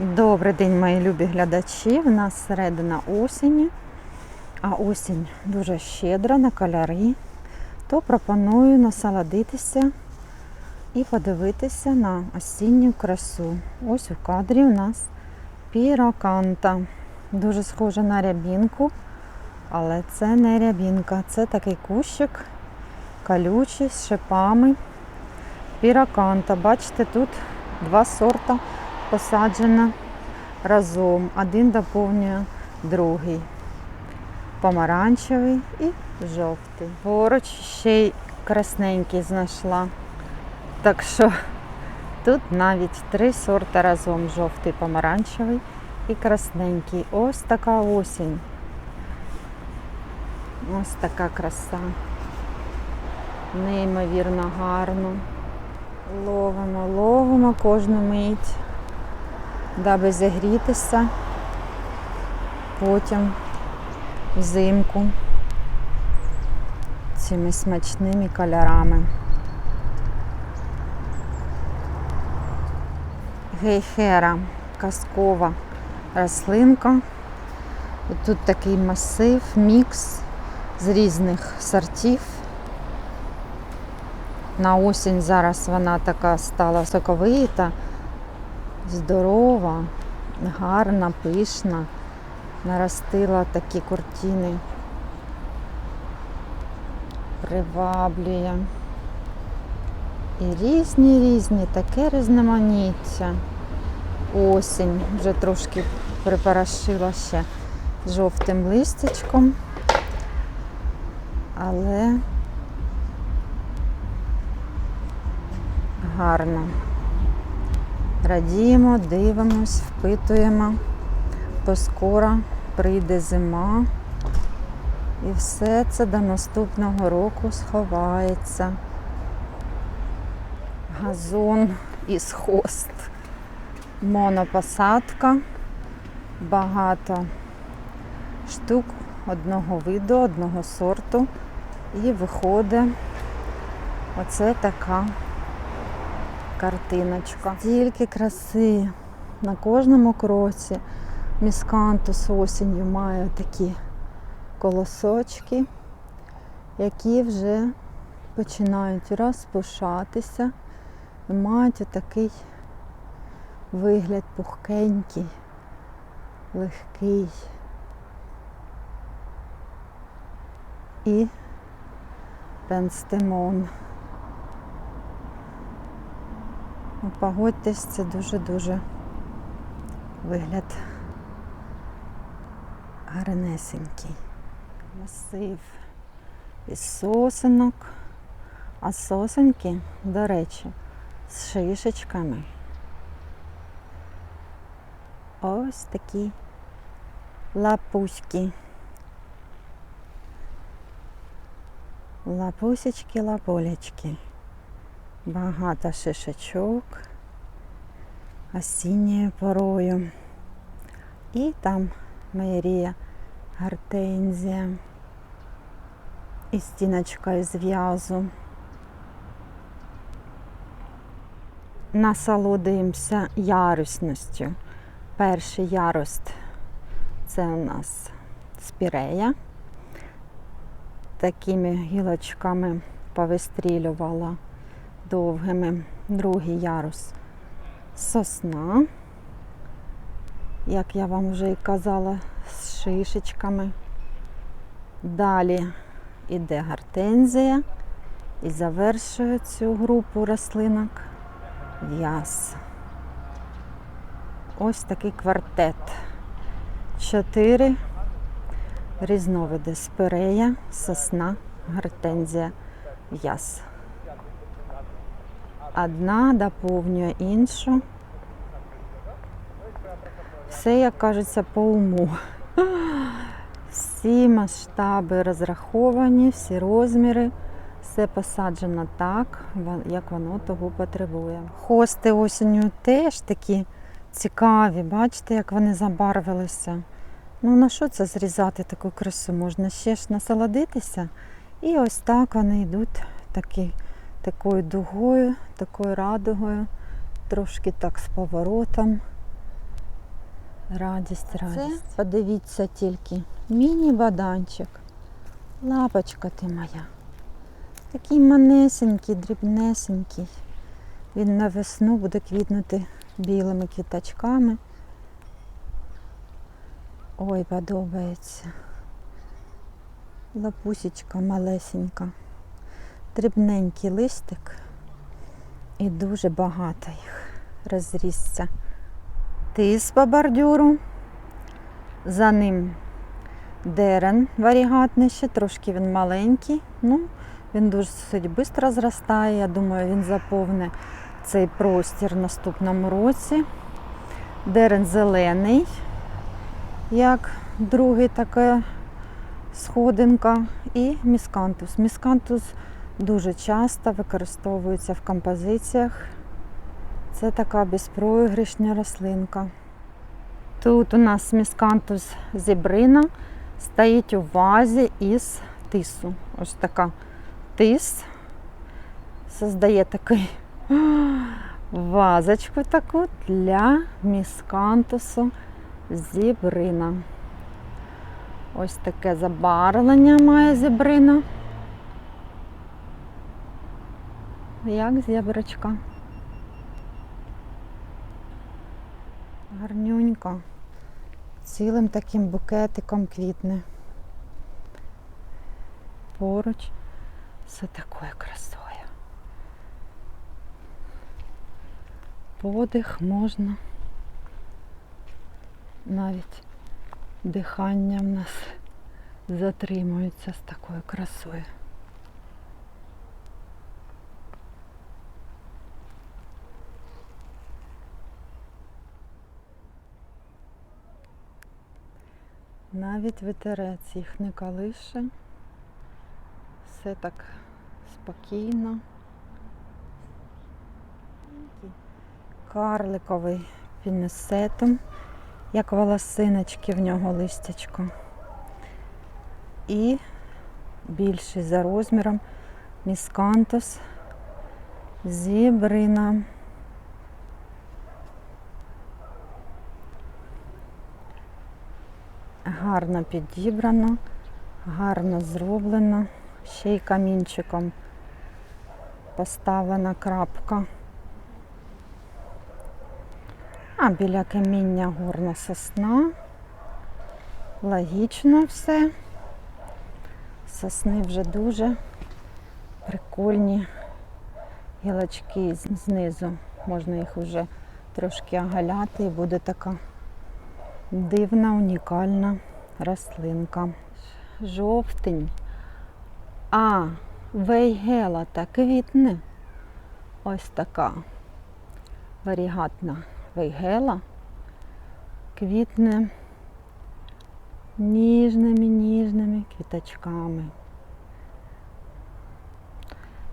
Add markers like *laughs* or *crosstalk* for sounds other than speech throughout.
Добрий день, мої любі глядачі. У нас середина осені, а осінь дуже щедра на кольори. То пропоную насолодитися і подивитися на осінню красу. Ось у кадрі у нас піроканта. Дуже схожа на рябінку, але це не рябінка. Це такий кущик колючий з шипами. Піроканта. Бачите, тут два сорта посаджена разом. Один доповнює другий. Помаранчевий і жовтий. Поруч ще й красненький знайшла. Так що тут навіть три сорти разом: жовтий, помаранчевий і красненький. Ось така осінь. Ось така краса. Неймовірно гарно. Ловимо, ловимо кожну мить, даби загрітися потім взимку цими смачними кольорами. Гейхера казкова рослинка. Тут такий масив, мікс з різних сортів. На осінь зараз вона така стала соковита, здорова, гарна, пишна, наростила такі куртини, приваблює. І різні різні, таке різноманіття. Осінь вже трошки припорошила ще жовтим листячком, але гарно. Радіємо, дивимось, впитуємо, бо скоро прийде зима і все це до наступного року сховається. Газон із хост. Монопосадка, багато штук одного виду, одного сорту. І виходить оце така картиночка. Стільки краси на кожному кроці. Міскантус осінню має такі колосочки, які вже починають розпушатися і мають отакий вигляд пухкенький, легкий. І пенстемон. Ну, Погодьтесь, це дуже-дуже вигляд гарнесенький. Масив із сосенок. А сосенки, до речі, з шишечками. Ось такі лапуськи. Лапусечки, лапулечки. Багато шишечок осінньою порою. І там Майрія гортензія і стіночка із в'язу. Насолодуємося ярусністю. Перший яруст це у нас спірея. Такими гілочками повистрілювала довгими. Другий ярус сосна, як я вам вже і казала, з шишечками. Далі іде гортензія і завершує цю групу рослинок в'яз. Ось такий квартет. Чотири різновиди спирея, сосна, гортензія, в'яз. Одна доповнює іншу. Все, як кажеться, по уму. *laughs* Всі масштаби розраховані, всі розміри, все посаджено так, як воно того потребує. Хости осінню теж такі цікаві, бачите, як вони забарвилися. Ну, на що це зрізати таку красу? Можна ще ж насолодитися. І ось так вони йдуть такі, такою дугою, такою радугою, трошки так з поворотом. Радість, радість. Це, подивіться тільки, міні-баданчик. Лапочка ти моя. Такий манесенький, дрібнесенький. Він на весну буде квітнути білими квіточками. Ой, подобається. Лапусечка малесенька. Дрібненький листик. І дуже багато їх розрісся. Тис по бордюру. За ним дерен варігатний ще, трошки він маленький. Ну, він дуже швидко зростає. Я думаю, він заповне цей простір в наступному році. Дерен зелений, як другий така сходинка. І міскантус. Міскантус дуже часто використовується в композиціях. Це така безпроіграшня рослинка. Тут у нас міскантус зібрина стоїть у вазі із тису. Ось така тис создає такий *gasps* вазочку таку для міскантусу зібрина. Ось таке забарвлення має зібрина. Як зеброчка. Гарнюнька. Цілим таким букетиком квітне. Поруч з такою красою. Подих можна. Навіть дихання в нас затримується з такою красою. Навіть вітерець їх не калише. Все так спокійно. Карликовий пінесетум, як волосиночки в нього листячко. І більший за розміром міскантус зібрина. Гарно підібрано, гарно зроблено, ще й камінчиком поставлена крапка. А біля каміння горна сосна. Логічно все. Сосни вже дуже прикольні гілочки знизу. Можна їх вже трошки оголяти і буде така дивна, унікальна рослинка. Жовтень. А, вейгела та квітне. Ось така варігатна вейгела. Квітне ніжними, ніжними квіточками.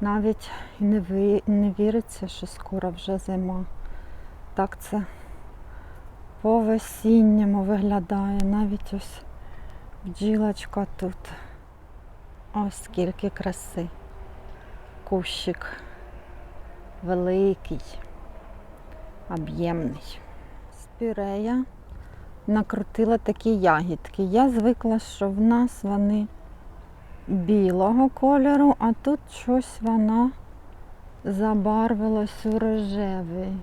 Навіть не, ви, не віриться, що скоро вже зима. Так це по весінньому виглядає. Навіть ось бджілочка тут. Ось скільки краси. Кущик великий, об'ємний. Спірея накрутила такі ягідки. Я звикла, що в нас вони білого кольору, а тут щось вона забарвилась у рожевий.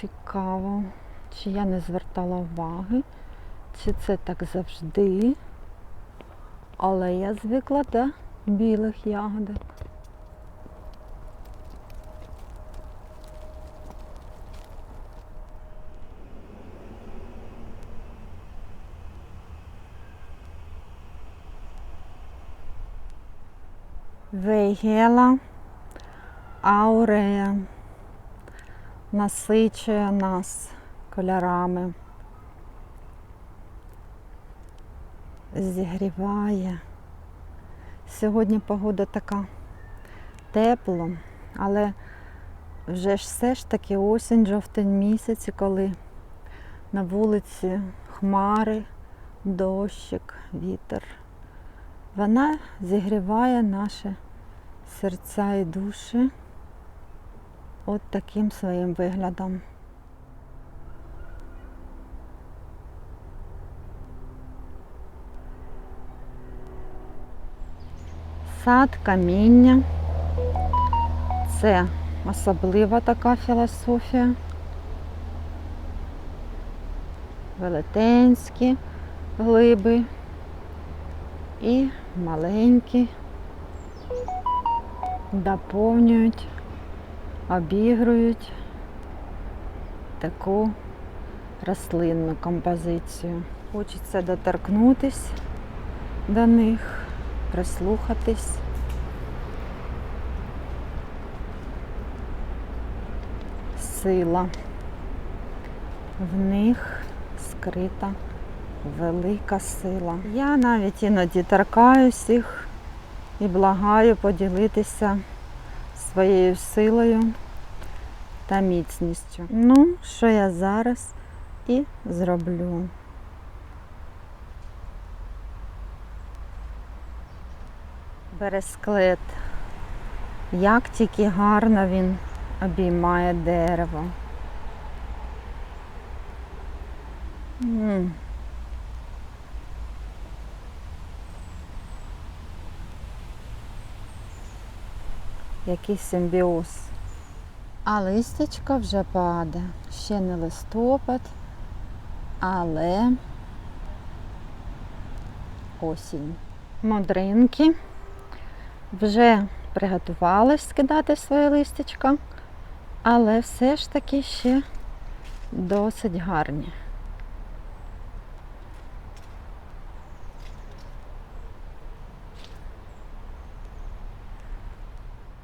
Цікаво, чи я не звертала уваги, чи це так завжди. Але я звикла до білих ягодок. Вейгела аурея насичує нас кольорами, зігріває. Сьогодні погода така тепла, але вже ж все ж таки осінь, жовтень місяць, коли на вулиці хмари, дощик, вітер. Вона зігріває наші серця і душі от таким своїм виглядом. Сад каміння. Це особлива така філософія. Велетенські глиби і маленькі доповнюють, обігрують таку рослинну композицію. Хочеться доторкнутись до них, прислухатись. Сила. В них скрита велика сила. Я навіть іноді торкаюсь їх і благаю поділитися своєю силою та міцністю. Ну, що я зараз і зроблю. Бересклет. Як тільки гарно він обіймає дерево. Який симбіоз. А листячка вже падає. Ще не листопад, але осінь. Модринки вже приготувались скидати своє листячка, але все ж таки ще досить гарні.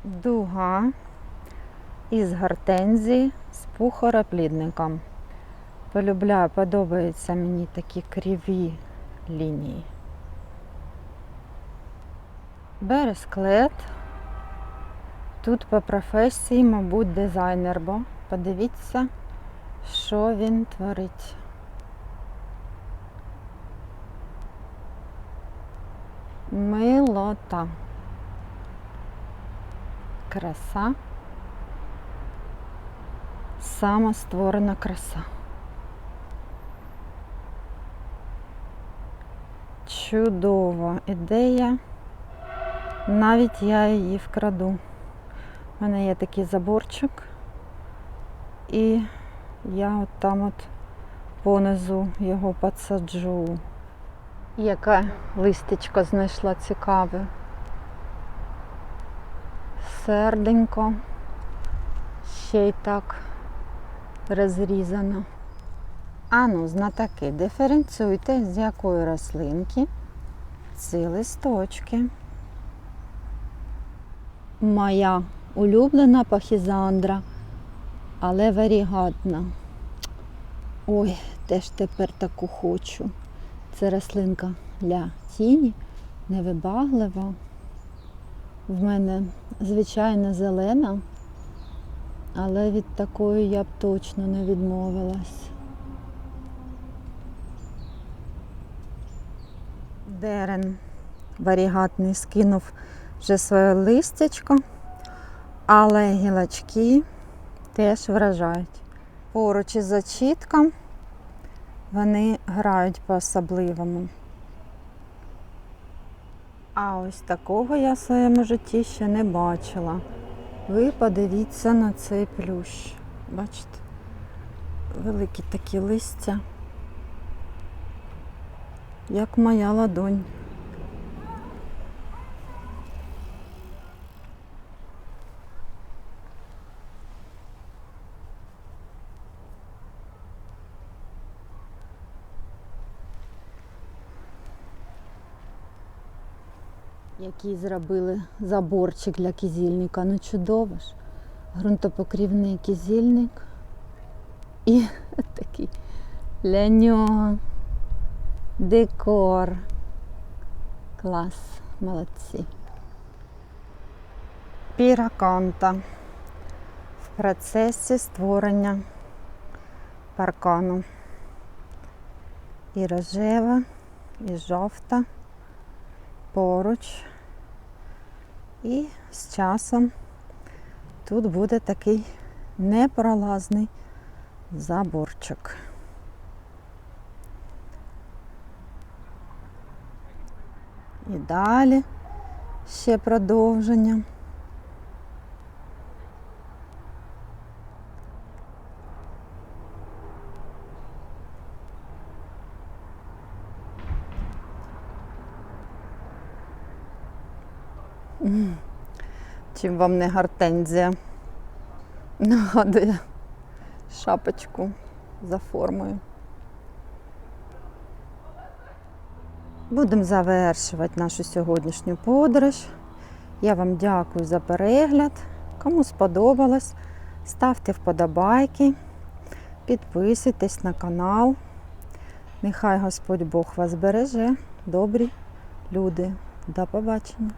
Дуга із гортензії з пухороплідником. Полюбляю, подобаються мені такі криві лінії. Бересклет. Тут по професії, мабуть, дизайнер, бо подивіться, що він творить. Милота. Краса. Самостворена краса. Чудова ідея. Навіть я її вкраду. У мене є такий заборчик, і я от там от понизу його посаджу. Яке листечко знайшла цікаве. Серденько. Ще й так розрізано. Ану, знатаки, диференціюйте, з якої рослинки ці листочки. Моя улюблена пахізандра, але варігатна. Ой, теж тепер таку хочу. Це рослинка для тіні, невибаглива. В мене звичайно зелена, але від такої я б точно не відмовилась. Дерен варігатний скинув вже своє листячко, але гілочки теж вражають. Поруч із зачітком вони грають по-особливому. А ось такого я в своєму житті ще не бачила. Ви подивіться на цей плющ. Бачите? Великі такі листя, як моя ладонь. Який зробили заборчик для кизільника. Ну чудово ж. Грунтопокрівний кизільник. І *laughs* такий для нього декор. Клас, молодці. Піраканта в процесі створення паркану. І рожева, і жовта поруч. І з часом тут буде такий непролазний заборчик. І далі ще продовження. М. Чим вам не гортензія? Нагадує шапочку за формою. Будемо завершувати нашу сьогоднішню подорож. Я вам дякую за перегляд. Кому сподобалось, ставте вподобайки, підписуйтесь на канал. Нехай Господь Бог вас береже, добрі люди. До побачення!